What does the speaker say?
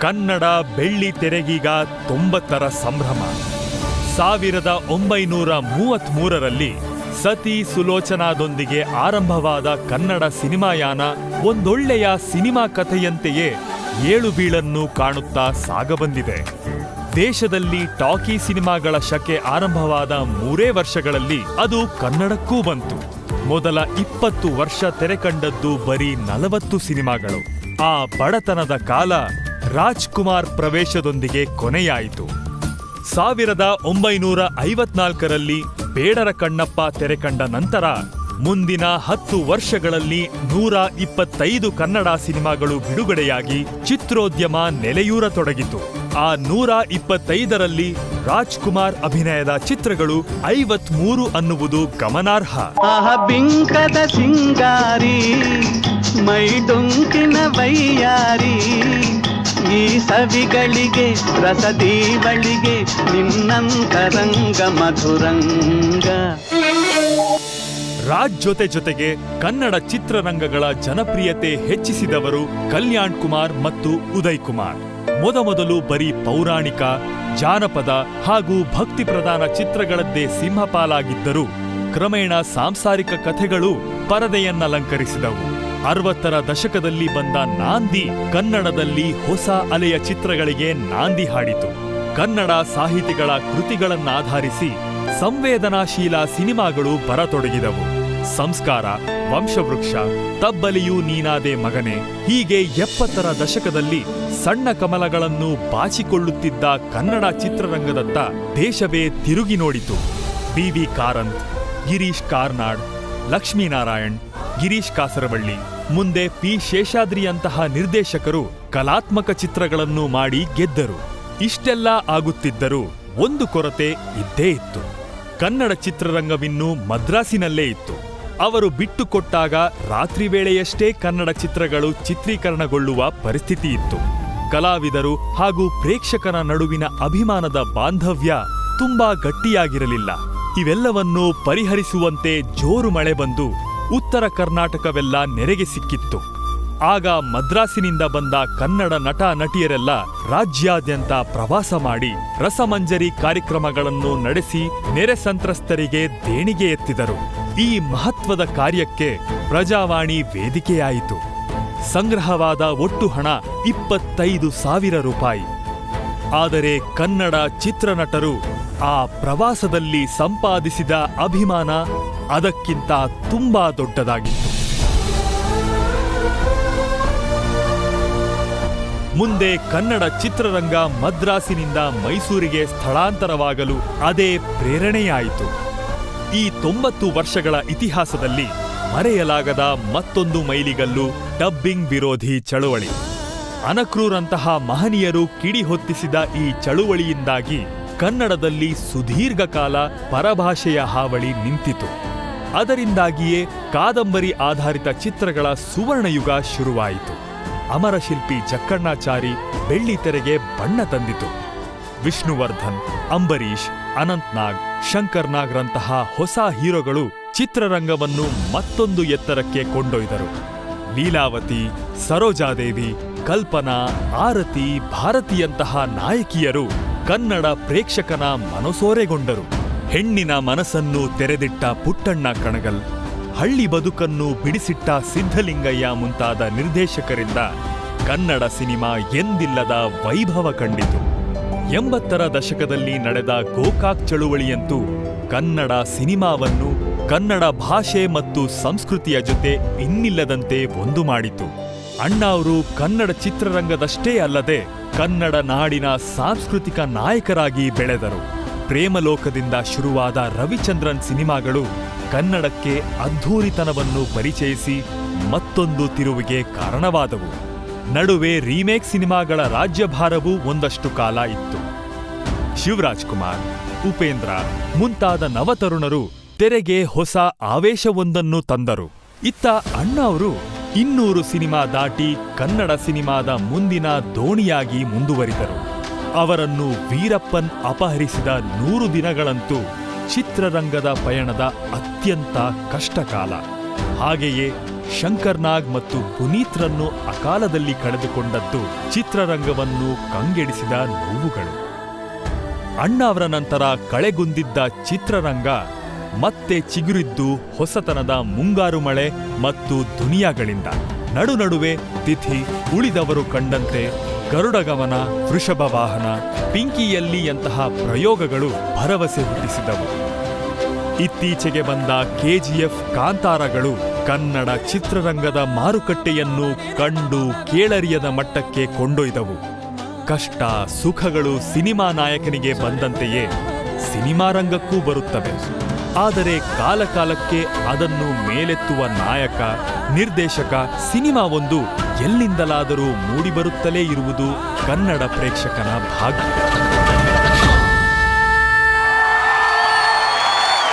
ಕನ್ನಡ ಬೆಳ್ಳಿ ತೆರೆಗೀಗ ತೊಂಬತ್ತರ ಸಂಭ್ರಮ. ಸಾವಿರದ ಒಂಬೈನೂರ ಮೂವತ್ಮೂರರಲ್ಲಿ ಸತಿ ಸುಲೋಚನಾದೊಂದಿಗೆ ಆರಂಭವಾದ ಕನ್ನಡ ಸಿನಿಮಾಯಾನ ಒಂದೊಳ್ಳೆಯ ಸಿನಿಮಾ ಕಥೆಯಂತೆಯೇ ಏಳು ಬೀಳನ್ನು ಕಾಣುತ್ತಾ ಸಾಗಬಂದಿದೆ. ದೇಶದಲ್ಲಿ ಟಾಕಿ ಸಿನಿಮಾಗಳ ಶಕೆ ಆರಂಭವಾದ ಮೂರೇ ವರ್ಷಗಳಲ್ಲಿ ಅದು ಕನ್ನಡಕ್ಕೂ ಬಂತು. ಮೊದಲ ಇಪ್ಪತ್ತು ವರ್ಷ ತೆರೆ ಕಂಡದ್ದು ಬರೀ ನಲವತ್ತು ಸಿನಿಮಾಗಳು. ಆ ಬಡತನದ ಕಾಲ ರಾಜ್ಕುಮಾರ್ ಪ್ರವೇಶದೊಂದಿಗೆ ಕೊನೆಯಾಯಿತು. ಸಾವಿರದ ಒಂಬೈನೂರ ಐವತ್ನಾಲ್ಕರಲ್ಲಿ ಬೇಡರ ಕಣ್ಣಪ್ಪ ತೆರೆ ಕಂಡ ನಂತರ ಮುಂದಿನ ಹತ್ತು ವರ್ಷಗಳಲ್ಲಿ ನೂರ ಇಪ್ಪತ್ತೈದು ಕನ್ನಡ ಸಿನಿಮಾಗಳು ಬಿಡುಗಡೆಯಾಗಿ ಚಿತ್ರೋದ್ಯಮ ನೆಲೆಯೂರತೊಡಗಿತು ಆ ನೂರ ಇಪ್ಪತ್ತೈದರಲ್ಲಿ ರಾಜ್ಕುಮಾರ್ ಅಭಿನಯದ ಚಿತ್ರಗಳು ಐವತ್ಮೂರು ಅನ್ನುವುದು ಗಮನಾರ್ಹ. ಬಿಂಕದ ಸಿಂಗಾರಿ, ಮೈ ಡೊಂಕಿನ ವೈಯಾರಿ ಈ ಸವಿಗಳಿಗೆ, ರಸದೀವಳಿಗೆ ನಿನ್ನಂತರಂಗ ಮಧುರಂಗ. ರಾಜ್ ಜೊತೆ ಜೊತೆಗೆ ಕನ್ನಡ ಚಿತ್ರರಂಗಗಳ ಜನಪ್ರಿಯತೆ ಹೆಚ್ಚಿಸಿದವರು ಕಲ್ಯಾಣ್ ಕುಮಾರ್ ಮತ್ತು ಉದಯ್ ಕುಮಾರ್. ಮೊದಮೊದಲು ಬರೀ ಪೌರಾಣಿಕ, ಜಾನಪದ ಹಾಗೂ ಭಕ್ತಿ ಪ್ರಧಾನ ಚಿತ್ರಗಳದ್ದೇ ಸಿಂಹಪಾಲಾಗಿದ್ದರೂ ಕ್ರಮೇಣ ಸಾಂಸಾರಿಕ ಕಥೆಗಳು ಪರದೆಯನ್ನಲಂಕರಿಸಿದವು. ಅರವತ್ತರ ದಶಕದಲ್ಲಿ ಬಂದ ನಾಂದಿ ಕನ್ನಡದಲ್ಲಿ ಹೊಸ ಅಲೆಯ ಚಿತ್ರಗಳಿಗೆ ನಾಂದಿ ಹಾಡಿತು. ಕನ್ನಡ ಸಾಹಿತಿಗಳ ಕೃತಿಗಳನ್ನಾಧರಿಸಿ ಸಂವೇದನಾಶೀಲ ಸಿನಿಮಾಗಳು ಬರತೊಡಗಿದವು. ಸಂಸ್ಕಾರ, ವಂಶವೃಕ್ಷ, ತಬ್ಬಲಿಯು ನೀನಾದೆ ಮಗನೆ, ಹೀಗೆ ಎಪ್ಪತ್ತರ ದಶಕದಲ್ಲಿ ಸಣ್ಣ ಕಮಲಗಳನ್ನು ಬಾಚಿಕೊಳ್ಳುತ್ತಿದ್ದ ಕನ್ನಡ ಚಿತ್ರರಂಗದತ್ತ ದೇಶವೇ ತಿರುಗಿ ನೋಡಿತು. B V Karanth, Girish Karnad, Lakshminarayan Girish Kasaravalli. ಮುಂದೆ ಪಿ. ಶೇಷಾದ್ರಿಯಂತಹ ನಿರ್ದೇಶಕರು ಕಲಾತ್ಮಕ ಚಿತ್ರಗಳನ್ನು ಮಾಡಿ ಗೆದ್ದರು. ಇಷ್ಟೆಲ್ಲ ಆಗುತ್ತಿದ್ದರೂ ಒಂದು ಕೊರತೆ ಇದ್ದೇ ಇತ್ತು. ಕನ್ನಡ ಚಿತ್ರರಂಗವಿನ್ನೂ ಮದ್ರಾಸಿನಲ್ಲೇ ಇತ್ತು. ಅವರು ಬಿಟ್ಟುಕೊಟ್ಟಾಗ ರಾತ್ರಿ ವೇಳೆಯಷ್ಟೇ ಕನ್ನಡ ಚಿತ್ರಗಳು ಚಿತ್ರೀಕರಣಗೊಳ್ಳುವ ಪರಿಸ್ಥಿತಿ ಇತ್ತು. ಕಲಾವಿದರು ಹಾಗೂ ಪ್ರೇಕ್ಷಕರ ನಡುವಿನ ಅಭಿಮಾನದ ಬಾಂಧವ್ಯ ತುಂಬಾ ಗಟ್ಟಿಯಾಗಿರಲಿಲ್ಲ. ಇವೆಲ್ಲವನ್ನೂ ಪರಿಹರಿಸುವಂತೆ ಜೋರು ಮಳೆ ಬಂದು ಉತ್ತರ ಕರ್ನಾಟಕವೆಲ್ಲ ನೆರೆಗೆ ಸಿಕ್ಕಿತ್ತು. ಆಗ ಮದ್ರಾಸಿನಿಂದ ಬಂದ ಕನ್ನಡ ನಟ ನಟಿಯರೆಲ್ಲ ರಾಜ್ಯಾದ್ಯಂತ ಪ್ರವಾಸ ಮಾಡಿ ರಸಮಂಜರಿ ಕಾರ್ಯಕ್ರಮಗಳನ್ನು ನಡೆಸಿ ನೆರೆ ಸಂತ್ರಸ್ತರಿಗೆ ದೇಣಿಗೆ ಎತ್ತಿದರು. ಈ ಮಹತ್ವದ ಕಾರ್ಯಕ್ಕೆ ಪ್ರಜಾವಾಣಿ ವೇದಿಕೆಯಾಯಿತು. ಸಂಗ್ರಹವಾದ ಒಟ್ಟು ಹಣ ಇಪ್ಪತ್ತೈದು ಸಾವಿರ ರೂಪಾಯಿ. ಆದರೆ ಕನ್ನಡ ಚಿತ್ರನಟರು ಆ ಪ್ರವಾಸದಲ್ಲಿ ಸಂಪಾದಿಸಿದ ಅಭಿಮಾನ ಅದಕ್ಕಿಂತ ತುಂಬಾ ದೊಡ್ಡದಾಗಿತ್ತು. ಮುಂದೆ ಕನ್ನಡ ಚಿತ್ರರಂಗ ಮದ್ರಾಸಿನಿಂದ ಮೈಸೂರಿಗೆ ಸ್ಥಳಾಂತರವಾಗಲು ಅದೇ ಪ್ರೇರಣೆಯಾಯಿತು. ಈ ತೊಂಬತ್ತು ವರ್ಷಗಳ ಇತಿಹಾಸದಲ್ಲಿ ಮರೆಯಲಾಗದ ಮತ್ತೊಂದು ಮೈಲಿಗಲ್ಲು ಡಬ್ಬಿಂಗ್ ವಿರೋಧಿ ಚಳುವಳಿ. ಅನಕ್ರೂರಂತಹ ಮಹನೀಯರು ಕಿಡಿ ಹೊತ್ತಿಸಿದ ಈ ಚಳುವಳಿಯಿಂದಾಗಿ ಕನ್ನಡದಲ್ಲಿ ಸುದೀರ್ಘಕಾಲ ಪರಭಾಷೆಯ ಹಾವಳಿ ನಿಂತಿತು. ಅದರಿಂದಾಗಿಯೇ ಕಾದಂಬರಿ ಆಧಾರಿತ ಚಿತ್ರಗಳ ಸುವರ್ಣಯುಗ ಶುರುವಾಯಿತು. ಅಮರಶಿಲ್ಪಿ ಜಕ್ಕಣ್ಣಾಚಾರಿ ಬೆಳ್ಳಿ ತೆರೆಗೆ ಬಣ್ಣ ತಂದಿತು. ವಿಷ್ಣುವರ್ಧನ್, ಅಂಬರೀಷ್, ಅನಂತ್ನಾಗ್, ಶಂಕರ್ನಾಗ್ರಂತಹ ಹೊಸ ಹೀರೋಗಳು ಚಿತ್ರರಂಗವನ್ನು ಮತ್ತೊಂದು ಎತ್ತರಕ್ಕೆ ಕೊಂಡೊಯ್ದರು. ಲೀಲಾವತಿ, ಸರೋಜಾದೇವಿ, ಕಲ್ಪನಾ, ಆರತಿ ಭಾರತಿಯಂತಹ ನಾಯಕಿಯರು ಕನ್ನಡ ಪ್ರೇಕ್ಷಕನ ಮನಸೋರೆಗೊಂಡರು. ಹೆಣ್ಣಿನ ಮನಸ್ಸನ್ನು ತೆರೆದಿಟ್ಟ ಪುಟ್ಟಣ್ಣ ಕಣಗಲ್, ಹಳ್ಳಿ ಬದುಕನ್ನು ಬಿಡಿಸಿಟ್ಟ ಸಿದ್ಧಲಿಂಗಯ್ಯ ಮುಂತಾದ ನಿರ್ದೇಶಕರಿಂದ ಕನ್ನಡ ಸಿನಿಮಾ ಎಂದಿಲ್ಲದ ವೈಭವ ಕಂಡಿತು. ಎಂಬತ್ತರ ದಶಕದಲ್ಲಿ ನಡೆದ ಗೋಕಾಕ್ ಚಳುವಳಿಯಂತೂ ಕನ್ನಡ ಸಿನಿಮಾವನ್ನು ಕನ್ನಡ ಭಾಷೆ ಮತ್ತು ಸಂಸ್ಕೃತಿಯ ಜೊತೆ ಇನ್ನಿಲ್ಲದಂತೆ ಒಂದು ಮಾಡಿತು. ಅಣ್ಣ ಅವರು ಕನ್ನಡ ಚಿತ್ರರಂಗದಷ್ಟೇ ಅಲ್ಲದೆ ಕನ್ನಡ ನಾಡಿನ ಸಾಂಸ್ಕೃತಿಕ ನಾಯಕರಾಗಿ ಬೆಳೆದರು. ಪ್ರೇಮಲೋಕದಿಂದ ಶುರುವಾದ ರವಿಚಂದ್ರನ್ ಸಿನಿಮಾಗಳು ಕನ್ನಡಕ್ಕೆ ಅದ್ಧೂರಿತನವನ್ನು ಪರಿಚಯಿಸಿ ಮತ್ತೊಂದು ತಿರುವಿಗೆ ಕಾರಣವಾದವು. ನಡುವೆ ರೀಮೇಕ್ ಸಿನಿಮಾಗಳ ರಾಜ್ಯಭಾರವೂ ಒಂದಷ್ಟು ಕಾಲ ಇತ್ತು. ಶಿವರಾಜ್ ಕುಮಾರ್, ಉಪೇಂದ್ರ ಮುಂತಾದ ನವತರುಣರು ತೆರೆಗೆ ಹೊಸ ಆವೇಶವೊಂದನ್ನು ತಂದರು. ಇತ್ತ ಅಣ್ಣ ಅವರು ಇನ್ನೂರು ಸಿನಿಮಾ ದಾಟಿ ಕನ್ನಡ ಸಿನಿಮಾದ ಮುಂದಿನ ದೋಣಿಯಾಗಿ ಮುಂದುವರಿದರು. ಅವರನ್ನು ವೀರಪ್ಪನ್ ಅಪಹರಿಸಿದ ನೂರು ದಿನಗಳಂತೂ ಚಿತ್ರರಂಗದ ಪಯಣದ ಅತ್ಯಂತ ಕಷ್ಟಕಾಲ. ಹಾಗೆಯೇ ಶಂಕರ್ನಾಗ್ ಮತ್ತು ಪುನೀತ್ರನ್ನು ಅಕಾಲದಲ್ಲಿ ಕಳೆದುಕೊಂಡದ್ದು ಚಿತ್ರರಂಗವನ್ನು ಕಂಗೆಡಿಸಿದ ನೋವುಗಳು. ಅಣ್ಣ ಅವರ ನಂತರ ಕಳೆಗುಂದಿದ್ದ ಚಿತ್ರರಂಗ ಮತ್ತೆ ಚಿಗುರಿದ್ದು ಹೊಸತನದ ಮುಂಗಾರು ಮಳೆ ಮತ್ತು ದುನಿಯಾಗಳಿಂದ. ನಡು ನಡುವೆ ತಿಥಿ ಉಳಿದವರು ಕಂಡಂತೆ ಗರುಡಗಮನ ವೃಷಭ ವಾಹನ ಪಿಂಕಿಯಲ್ಲಿಯಂತಹ ಪ್ರಯೋಗಗಳು ಭರವಸೆ ಹುಟ್ಟಿಸಿದವು. ಇತ್ತೀಚೆಗೆ ಬಂದ ಕೆಜಿಎಫ್ ಕಾಂತಾರಗಳು ಕನ್ನಡ ಚಿತ್ರರಂಗದ ಮಾರುಕಟ್ಟೆಯನ್ನು ಕಂಡು ಕೇಳರಿಯದ ಮಟ್ಟಕ್ಕೆ ಕೊಂಡೊಯ್ದವು. ಕಷ್ಟ, ಸುಖಗಳು ಸಿನಿಮಾ ನಾಯಕನಿಗೆ ಬಂದಂತೆಯೇ ಸಿನಿಮಾ ರಂಗಕ್ಕೂ ಬರುತ್ತವೆ. ಆದರೆ ಕಾಲಕಾಲಕ್ಕೆ ಅದನ್ನು ಮೇಲೆತ್ತುವ ನಾಯಕ ನಿರ್ದೇಶಕ ಸಿನಿಮಾ ಒಂದು ಎಲ್ಲಿಂದಲಾದರೂ ಮೂಡಿಬರುತ್ತಲೇ ಇರುವುದು ಕನ್ನಡ ಪ್ರೇಕ್ಷಕನ ಭಾಗ್ಯ.